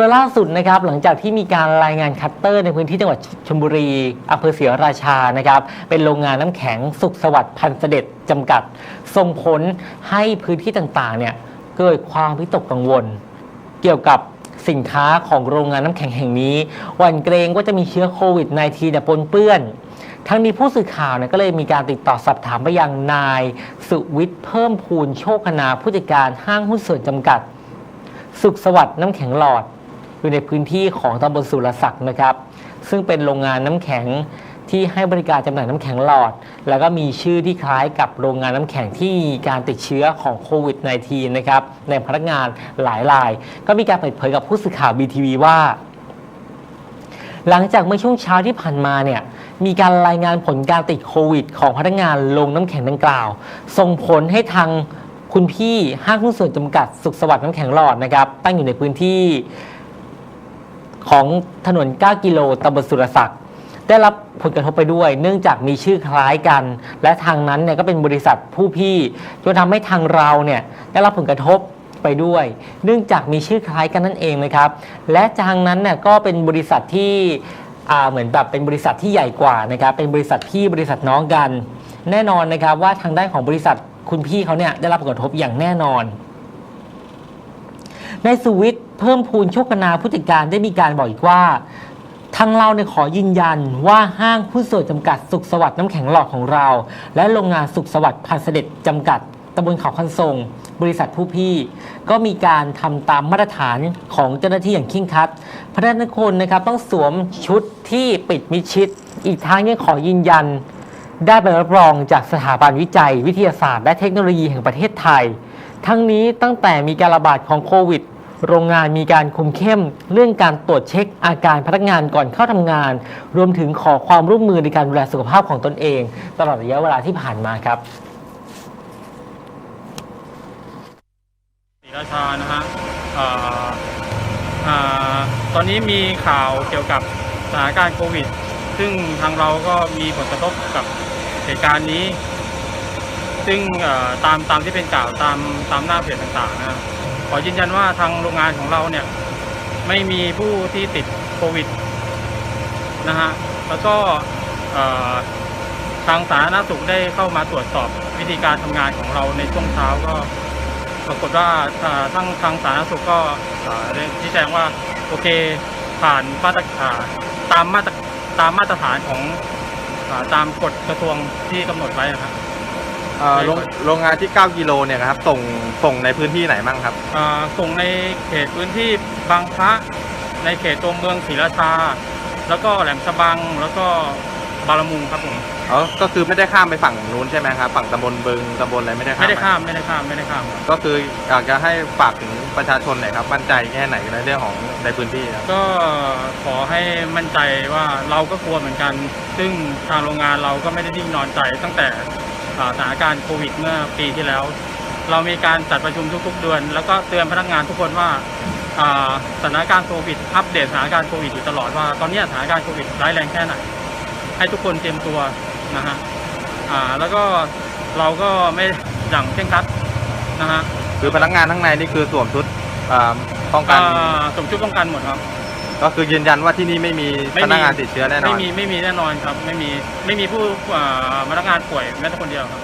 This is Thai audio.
ดยล่าสุดนะครับหลังจากที่มีการรายงานคัตเตอร์ในพื้นที่จังหวัดชลบุรีอำเภอศรีราชานะครับเป็นโรงงานน้ำแข็งสุขสวัสดิ์พันเสด็จจำกัด ส่งผลให้พื้นที่ต่างๆเนี่ยเกิดความวิตกกังวล เกี่ยวกับสินค้าของโรงงานน้ำแข็งแห่งนี้หวั่นเกรงว่าจะมีเชื้อโควิด -19 เนี่ยปนเปื้อน ทั้งนี้ผู้สื่อข่าวเนี่ยก็เลยมีการติดต่อสอบถามไปยังนาย สุวิทย์เพิ่มพูนโชคนาผู้จัดการห้างหุ้นส่วนจำกัด สุขสวัสดิ์น้ำแข็งหลอด อยู่ในพื้นที่ของตำบลสุรศักดิ์นะครับ ซึ่งเป็นโรงงานน้ำแข็งที่ให้บริการจำหน่ายน้ำแข็งหลอด แล้วก็มีชื่อที่คล้ายกับโรงงานน้ำแข็งที่มีการติดเชื้อของโควิด -19 นะครับในพนักงานหลายราย ก็มีการเปิดเผยกับผู้สื่อข่าว BTV ว่า หลังจากเมื่อช่วงเช้าที่ผ่านมาเนี่ยมีการรายงานผลการติดโควิด ของพนักงานโรงน้ำแข็งดังกล่าว ส่งผลให้ทางคุณพี่ห้างหุ้นส่วนจำกัดสุขสวัสดิ์น้ำแข็งหลอดนะครับตั้งอยู่ในพื้นที่ ของถนน 9 กิโลตำบลสุรศักดิ์ได้รับผลกระทบไปด้วย เนื่องจากมีชื่อคล้ายกัน และทางนั้นเนี่ยก็เป็นบริษัทผู้พี่จนทำให้ทางเราเนี่ยได้รับผลกระทบไปด้วย เนื่องจากมีชื่อคล้ายกันนั่นเองนะครับ และทางนั้นเนี่ยก็เป็นบริษัทที่เหมือนแบบเป็นบริษัทที่ใหญ่กว่านะครับเป็นบริษัทพี่บริษัทน้องกัน แน่นอนนะครับว่าทางด้านของบริษัทคุณพี่เขาเนี่ยได้รับผลกระทบอย่างแน่นอน นายสุวิทย์เพิ่มพูนโชคนาผู้จัดการได้มีการบอกอีกว่าทางเราเนี่ยขอยืนยันว่าห้างหุ้ส่วนจำกัดสุขสวัสดิ์น้ำแข็งหลอดของเรา และโรงงานสุขสวัสดิ์พันเสด็จจำกัดตำบลเขาคันทรง บริษัทผู้พี่ ก็มีการทำตามมาตรฐานของเจ้าหน้าที่อย่างเคร่งครัดพนักงานคนนะครับต้องสวมชุดที่ปิดมิดชิด อีกทั้งยังขอยืนยัน ได้ใบรับรองจากสถาบันวิจัย วิทยาศาสตร์ และเทคโนโลยีแห่งประเทศไทย ทั้งนี้ตั้งแต่มีการระบาดของโควิด โรงงานมีการคุมเข้ม เรื่องการตรวจเช็คอาการพนักงานก่อนเข้าทำงาน รวมถึงขอความร่วมมือในการดูแลสุขภาพของตนเอง ตลอดระยะเวลาที่ผ่านมาครับศรีราชานะฮะออตอนนี้มีข่าวเกี่ยวกับสถานการณ์โควิด ซึ่งทางเราก็มีผลกระทบกับเหตุการณ์นี้ ซึ่งตามตามที่เป็นข่าวตามตามหน้าเพจต่างๆนะขอยืนยันว่าทางโรงงานของเราเนี่ยไม่มีผู้ที่ติดโควิดนะฮะแล้วก็ทางสาธารณสุขได้เข้ามาตรวจสอบวิธีการทำงานของเราในช่วงเช้าก็ปรากฏว่าทางทางสาธารณสุขก็ได้ชี้แจงว่าโอเคผ่านมาตรอ่าตามมาตรตามมาตรฐานของตามกฎกระทรวงที่กำหนดไว้นะครับ เอ่อโรงโรงงานที่ 9 กิโลเนี่ยครับส่งส่งในพื้นที่ไหนบ้างครับ อ่าส่งในเขตพื้นที่บางพระในเขตตัวเมืองศรีราชา แล้วก็แหลมฉบังแล้วก็บารมุงครับผมอ๋อ ก็คือไม่ได้ข้ามไปฝั่งนู้นใช่ไหมครับ ฝั่งตำบลบึงตำบลอะไรไม่ได้ข้ามไม่ได้ปข้ามไม่ได้ข้ามไม่ได้ข้ามครับก็คืออยากจะให้ฝากถึงประชาชนหน่อยครับ มั่นใจแค่ไหนในเรื่องของในพื้นที่ครับ ก็ขอให้มั่นใจว่าเราก็กลัวเหมือนกัน ซึ่งทางโรงงานเราก็ไม่ได้นิ่งนอนใจตั้งแต่อ่า สถานการณ์โควิดเมื่อปีที่แล้ว เรามีการจัดประชุมทุกๆ เดือน แล้วก็เตือนพนักงานทุกคนว่าอ่าสถานการณ์โควิดอัปเดตสถานการณ์โควิดอยู่ตลอดว่าตอนนี้สถานการณ์โควิดร้ายแรงแค่ไหน ให้ทุกคนเตรียมตัวนะฮะอ่าแล้วก็เราก็ไม่อย่างเคร่งครัดนะฮะคือพนักงานข้างในนี่คือสวมชุดอ่าป้องกันอ่าสมชุดป้องกันหมดครับ ก็คือยืนยันว่าที่นี่ไม่มีไม่มี พนักงานติดเชื้อแน่นอไม่นมีไม่มีแน่นอนครับ ไม่มีไม่มีผู้อ่าพนักงานป่วยแม้แต่คนเดียวครับ